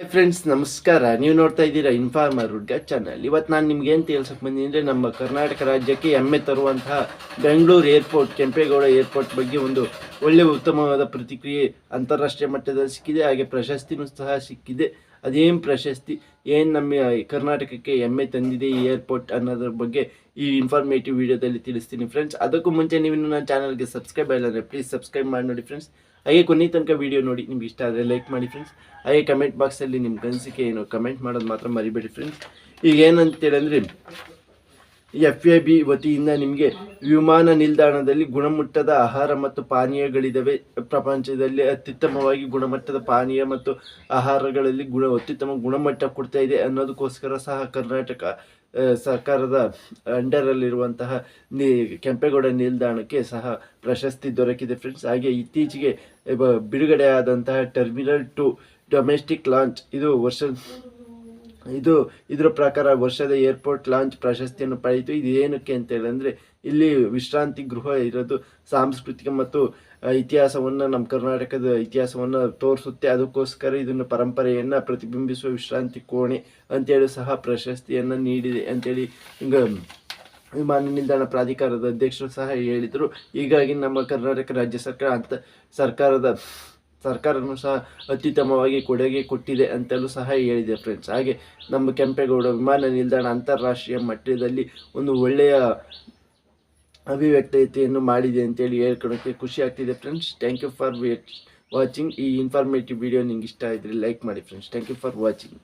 Friends ನಮಸ್ಕಾರ. ನೀವು ನೋಡ್ತಾ ಇದ್ದೀರಾ ಇನ್ಫಾರ್ಮರ್ ಹುಡ್ಗ ಚಾನಲ್ ಇವತ್ತು ನಾನು ನಿಮ್ಗೆ ಏನು ತಿಳ್ಸಕ್ಕೆ ಬಂದಿದ್ದರೆ ನಮ್ಮ ಕರ್ನಾಟಕ ರಾಜ್ಯಕ್ಕೆ ಹೆಮ್ಮೆ ತರುವಂತಹ ಬೆಂಗಳೂರು ಏರ್ಪೋರ್ಟ್ ಕೆಂಪೇಗೌಡ ಏರ್ಪೋರ್ಟ್ ಬಗ್ಗೆ ಒಂದು ಒಳ್ಳೆಯ ಉತ್ತಮವಾದ ಪ್ರತಿಕ್ರಿಯೆ ಅಂತಾರಾಷ್ಟ್ರೀಯ ಮಟ್ಟದಲ್ಲಿ ಸಿಕ್ಕಿದೆ. ಹಾಗೆ ಪ್ರಶಸ್ತಿನೂ ಸಹ ಸಿಕ್ಕಿದೆ. ಅದೇನು ಪ್ರಶಸ್ತಿ? ಏನು ನಮ್ಮ ಕರ್ನಾಟಕಕ್ಕೆ ಹೆಮ್ಮೆ ತಂದಿದೆ ಈ ಏರ್ಪೋರ್ಟ್ ಅನ್ನೋದ್ರ ಬಗ್ಗೆ ಈ ಇನ್ಫಾರ್ಮೇಟಿವ್ ವಿಡಿಯೋದಲ್ಲಿ ತಿಳಿಸ್ತೀನಿ ಫ್ರೆಂಡ್ಸ್ ಅದಕ್ಕೂ ಮುಂಚೆ ನೀವು ನನ್ನ ಚಾನಲ್ಗೆ ಸಬ್ಸ್ಕ್ರೈಬ್ ಆಗಿಲ್ಲ ಅಂದರೆ ಪ್ಲೀಸ್ ಸಬ್ಸ್ಕ್ರೈಬ್ ಮಾಡಿ ನೋಡಿ ಫ್ರೆಂಡ್ಸ್ ಹಾಗೆ ಕೊನೆ ತನಕ ವಿಡಿಯೋ ನೋಡಿ, ನಿಮ್ಗೆ ಇಷ್ಟ ಆದರೆ ಲೈಕ್ ಮಾಡಿ ಫ್ರೆಂಡ್ಸ್ ಹಾಗೆ ಕಮೆಂಟ್ ಬಾಕ್ಸಲ್ಲಿ ನಿಮ್ಮ ಕನಸಿಕೆ ಏನು ಕಮೆಂಟ್ ಮಾಡೋದು ಮಾತ್ರ ಮರಿಬೇಡಿ ಫ್ರೆಂಡ್ಸ್ ಈಗ ಏನಂತೇಳಂದರೆ ಎಫ್ ಎ ಬಿ ವತಿಯಿಂದ ನಿಮಗೆ ವಿಮಾನ ನಿಲ್ದಾಣದಲ್ಲಿ ಗುಣಮಟ್ಟದ ಆಹಾರ ಮತ್ತು ಪಾನೀಯಗಳಿದ್ದಾವೆ ಪ್ರಪಂಚದಲ್ಲಿ ಅತ್ಯುತ್ತಮವಾಗಿ ಗುಣಮಟ್ಟದ ಪಾನೀಯ ಮತ್ತು ಆಹಾರಗಳಲ್ಲಿ ಗುಣ, ಅತ್ಯುತ್ತಮ ಗುಣಮಟ್ಟ ಕೊಡ್ತಾ ಇದೆ ಅನ್ನೋದಕ್ಕೋಸ್ಕರ ಸಹ ಕರ್ನಾಟಕ ಸರ್ಕಾರದ ಅಂಡರಲ್ಲಿರುವಂತಹ ನಿ, ಕೆಂಪೇಗೌಡ ನಿಲ್ದಾಣಕ್ಕೆ ಸಹ ಪ್ರಶಸ್ತಿ ದೊರಕಿದೆ ಫ್ರೆಂಡ್ಸ್. ಹಾಗೆ ಇತ್ತೀಚೆಗೆ ಬಿಡುಗಡೆಯಾದಂತಹ ಟರ್ಮಿನಲ್ ಟು ಡೊಮೆಸ್ಟಿಕ್ ಲಾಂಚ್. ಇದು ವರ್ಷ ಇದು ಇದರ ಪ್ರಕಾರ ವರ್ಷದ ಏರ್ಪೋರ್ಟ್ ಲಾಂಚ್ ಪ್ರಶಸ್ತಿಯನ್ನು ಪಡೆಯಿತು. ಇದು ಏನಕ್ಕೆ ಅಂತ ಹೇಳಿದ್ರೆ ಇಲ್ಲಿ ವಿಶ್ರಾಂತಿ ಗೃಹ ಇರೋದು ಸಾಂಸ್ಕೃತಿಕ ಮತ್ತು ಇತಿಹಾಸವನ್ನು ನಮ್ಮ ಕರ್ನಾಟಕದ ಇತಿಹಾಸವನ್ನು ತೋರಿಸುತ್ತೆ. ಅದಕ್ಕೋಸ್ಕರ ಇದನ್ನು ಪರಂಪರೆಯನ್ನು ಪ್ರತಿಬಿಂಬಿಸುವ ವಿಶ್ರಾಂತಿ ಕೋಣೆ ಅಂತೇಳಿ ಸಹ ಪ್ರಶಸ್ತಿಯನ್ನು ನೀಡಿದೆ ಅಂತೇಳಿ ಹಿಂಗ ವಿಮಾನ ನಿಲ್ದಾಣ ಪ್ರಾಧಿಕಾರದ ಅಧ್ಯಕ್ಷರು ಸಹ ಹೇಳಿದರು. ಹೀಗಾಗಿ ನಮ್ಮ ಕರ್ನಾಟಕ ರಾಜ್ಯ ಸರ್ಕಾರ ಅಂತ ಸರ್ಕಾರದ ಸರ್ಕಾರನೂ ಸಹ ಅತ್ಯುತ್ತಮವಾಗಿ ಕೊಡುಗೆ ಕೊಟ್ಟಿದೆ ಅಂತಲೂ ಸಹ ಹೇಳಿದೆ ಫ್ರೆಂಡ್ಸ್ ಹಾಗೆ ನಮ್ಮ ಕೆಂಪೇಗೌಡ ವಿಮಾನ ನಿಲ್ದಾಣ ಅಂತಾರಾಷ್ಟ್ರೀಯ ಮಟ್ಟದಲ್ಲಿ ಒಂದು ಒಳ್ಳೆಯ ಅಭಿವ್ಯಕ್ತತೆಯನ್ನು ಮಾಡಿದೆ ಅಂತೇಳಿ ಹೇಳ್ಕೊಳಕ್ಕೆ ಖುಷಿ ಆಗ್ತಿದೆ friends thank you for watching ಈ ಇನ್ಫಾರ್ಮೇಟಿವ್ ವಿಡಿಯೋ ನಿಮ್ಗೆ ಇಷ್ಟ ಇದ್ದರೆ ಲೈಕ್ ಮಾಡಿ friends thank you for watching